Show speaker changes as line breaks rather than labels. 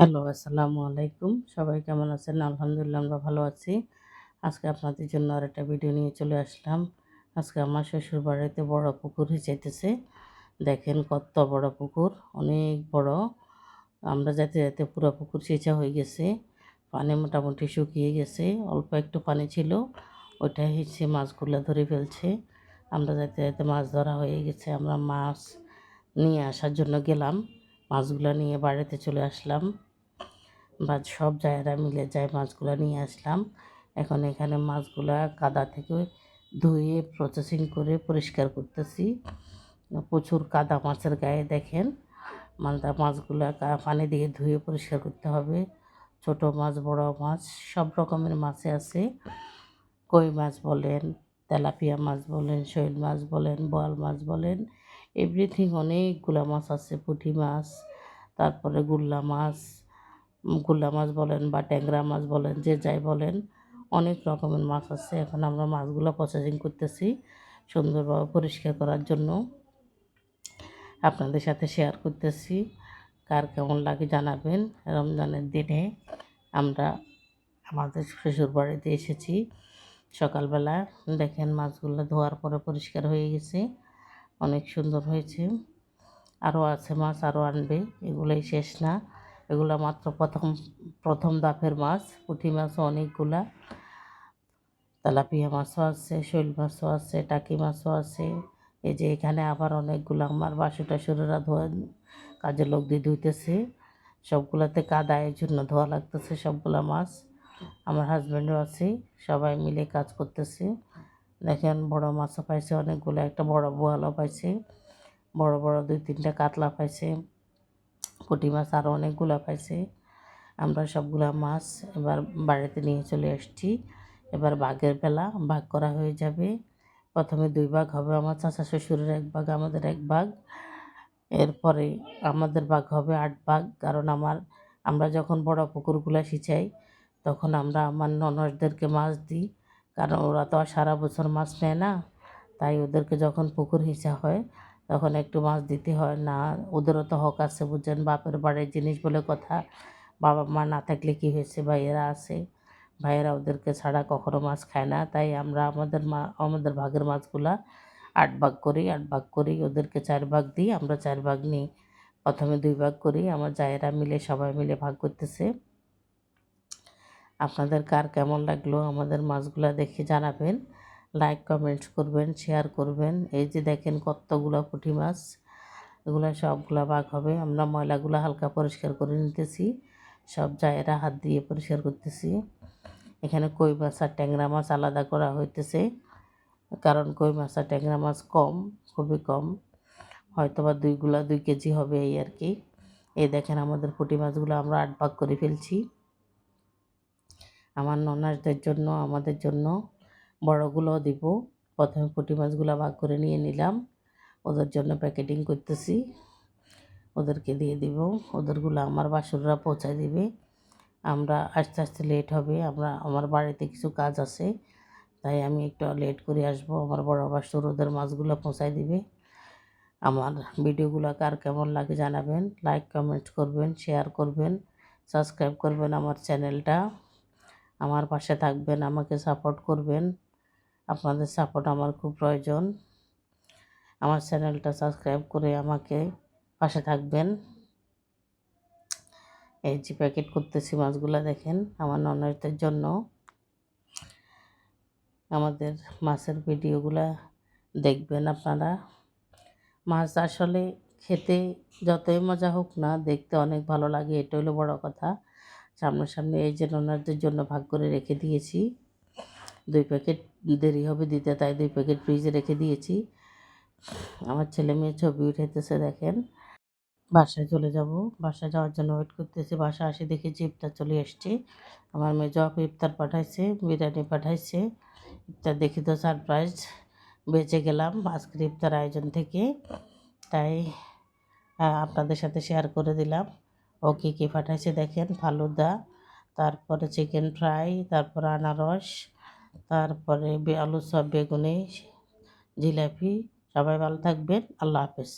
Hello, আসসালামু আলাইকুম। সবাই কেমন আছেন? আলহামদুলিল্লাহ, আমরা ভালো আছি। আজকে আপনাদের জন্য আর একটা ভিডিও নিয়ে চলে আসলাম। আজকে আমার শ্বশুর বাড়িতে বড় পুকুর হিচাইতেছে দেখেন কত বড় পুকুর, অনেক বড়। আমরা যাতে যাতে পুরো পুকুর সেচা হয়ে গেছে। পানি মোটামুটি শুকিয়ে গেছে। অল্প একটু পানি ছিল, ওইটা হিসে মাছগুলো ধরে ফেলছে। আমরা যাতে যাতে মাছ ধরা হয়ে গেছে। আমরা মাছ নিয়ে আসার জন্য গেলাম। মাছগুলো নিয়ে বাড়িতে চলে আসলাম। বা সব জায়গায় মিলে যায় মাছগুলো নিয়ে আসলাম। এখন এখানে মাছগুলা কাদা থেকে ধুয়ে প্রসেসিং করে পরিষ্কার করতেছি। প্রচুর কাদা মাছের গায়ে, দেখেন। মালদা মাছগুলো পানি দিয়ে ধুয়ে পরিষ্কার করতে হবে। ছোট মাছ, বড় মাছ, সব রকমের মাছে আছে। কই মাছ বলেন, তেলাপিয়া মাছ বলেন, শৈল মাছ বলেন, বোয়াল মাছ বলেন এভরিথিং অনেকগুলো মাছ আছে। পুঁটি মাছ, তারপরে গুল্লা মাছ গুল্লা মাছ বলেন বা ট্যাংরা মাছ বলেন, যে যাই বলেন, অনেক রকমের মাছ আছে। এখন আমরা মাছগুলো প্রসেসিং করতেছি সুন্দরভাবে পরিষ্কার করার জন্য। আপনাদের সাথে শেয়ার করতেছি কার কেমন লাগে জানাবেন। রমজানের দিনে আমরা আমাদের শ্বশুর বাড়িতে এসেছি। সকালবেলা দেখেন মাছগুলো ধোয়ার পরে পরিষ্কার হয়ে গেছে, অনেক সুন্দর হয়েছে। আরও আছে মাছ, আরও আনবে, এগুলোই শেষ না। এগুলো মাত্র প্রথম প্রথম দাফের মাছ, পুঁটি মাছও অনেকগুলা। তেলাপিয়া মাছও আছে, শৈল মাছও আছে, টাকি মাছও আছে। এই যে এখানে আবার অনেকগুলো আমার বাসু টাসুরেরা ধোয়া, কাজের লোক দিয়ে ধুইতেছে। সবগুলোতে কাদা এই জন্য ধোয়া লাগতেছে সবগুলা মাছ। আমার হাজব্যান্ডও আছে, সবাই মিলে কাজ করতেছে। দেখেন বড় মাছও পাইছে অনেকগুলো, একটা বড় বোয়ালও পাইছে। বড় বড় দুই তিনটা কাতলা পাইছে। পুঁটি মাছ আরও অনেকগুলো পাইছে। আমরা সবগুলা মাছ এবার বাড়িতে নিয়ে চলে এসেছি এবার বাঘের বেলা ভাগ করা হয়ে যাবে। প্রথমে দুই ভাগ হবে আমার চাচা শ্বশুরের এক ভাগ, আমাদের এক ভাগ। এরপরে আমাদের ভাগ হবে আট ভাগ, কারণ আমার, আমরা যখন বড় পুকুরগুলো সিঁচাই, তখন আমরা আমার ননসদেরকে মাছ দিই, কারণ ওরা তো আর সারা বছর মাছ নেয় না। তাই ওদেরকে যখন পুকুর হিঁচা হয় তখন একটু মাছ দিতে হয় না। ওদেরও তো হক আছে বুঝছেন, বাপের বাড়ির জিনিস বলে কথা। বাবা মা না থাকলে কী হয়েছে? ভাইয়েরা আছে। ভাইয়েরা ওদেরকে ছাড়া কখনো মাছ খায় না। তাই আমরা আমাদের মা, আমাদের ভাগের মাছগুলা আট ভাগ করি, আট ভাগ করি। ওদেরকে চার ভাগ দিই, আমরা চার ভাগ নিই। প্রথমে দুই ভাগ করি। আমার জায়েরা মিলে, সবাই মিলে ভাগ করতেছে। আপনাদের কার কেমন লাগল? আমাদের মাছগুলা দেখে জানাবেন। লাইক কমেন্টস করবেন শেয়ার করবেন। এই যে দেখেন কতগুলো পুঁটি মাছ, এগুলো সবগুলো ভাগ হবে। আমরা ময়লাগুলো হালকা পরিষ্কার করে নিতেছি। সব জায়গাটা হাত দিয়ে পরিষ্কার করতেছি। এখানে কই মাছ আর ট্যাংরা মাছ আলাদা করা হইতেছে। কারণ কই মাছ আর ট্যাংরা মাছ কম, খুবই কম। হয়তো বা দুইগুলা দুই কেজি হবে এই আর কি। এই দেখেন আমাদের পুঁটি মাছগুলো আমরা আট ভাগ করে ফেলছি। আমার ননাসদের জন্য, আমাদের জন্য। বড়গুলোও দিব। প্রথমে পুঁটি মাছগুলো ভাগ করে নিয়ে নিলাম। ওদের জন্য প্যাকেটিং করতেছি। ওদেরকে দিয়ে দিব। ওদেরগুলো আমার বাসুররা পৌঁছায় দিবে। আমরা আস্তে আস্তে লেট হবে। আমরা, আমার বাড়িতে কিছু কাজ আছে। তাই আমি একটু লেট করে আসব। আমার বড় বাসুর ওদের মাছগুলো পৌঁছায় দিবে। আমার ভিডিওগুলো কার কেমন লাগে জানাবেন। লাইক কমেন্ট করবেন শেয়ার করবেন সাবস্ক্রাইব করবেন আমার চ্যানেলটা আমার পাশে থাকবেন, আমাকে সাপোর্ট করবেন। আপনাদের সাপোর্ট আমার খুব প্রয়োজন। আমার চ্যানেলটা সাবস্ক্রাইব করে আমাকে পাশে থাকবেন। এই যে প্যাকেট করতেছি মাছগুলো দেখেন, আমার ননদের জন্য। আমাদের মাছের ভিডিওগুলো দেখবেন আপনারা। মাছ আসলে খেতে যতই মজা হোক না, দেখতে অনেক ভালো লাগে এটা হলো বড় কথা। সামনাসামনি এই যে ননারদের জন্য ভাগ করে রেখে দিয়েছি। দুই প্যাকেট দেরি হবে দিতে, তাই দুই প্যাকেট ফ্রিজে রেখে দিয়েছি। আমার ছেলে মেয়ে ছবি উঠাইতেছে, দেখেন। বাসায় চলে যাব। বাসায় যাওয়ার জন্য ওয়েট করতেছি। বাসা আসে দেখেছি ইফতার চলে এসছে আমার মেয়ে জব ইফতার পাঠাইছে, বিরিয়ানি পাঠাইছে। ইফতার দেখি তো সারপ্রাইজ বেঁচে গেলাম আজকের ইফতার আয়োজন থেকে। তাই আপনাদের সাথে শেয়ার করে দিলাম। ও কী কী পাঠাইছে দেখেন, ফালুদা, তারপরে চিকেন ফ্রাই তারপর আনারস তারপরে আলু সব বেগুনি জিলাপি। সবাই ভালো থাকবেন। আল্লাহ হাফেজ।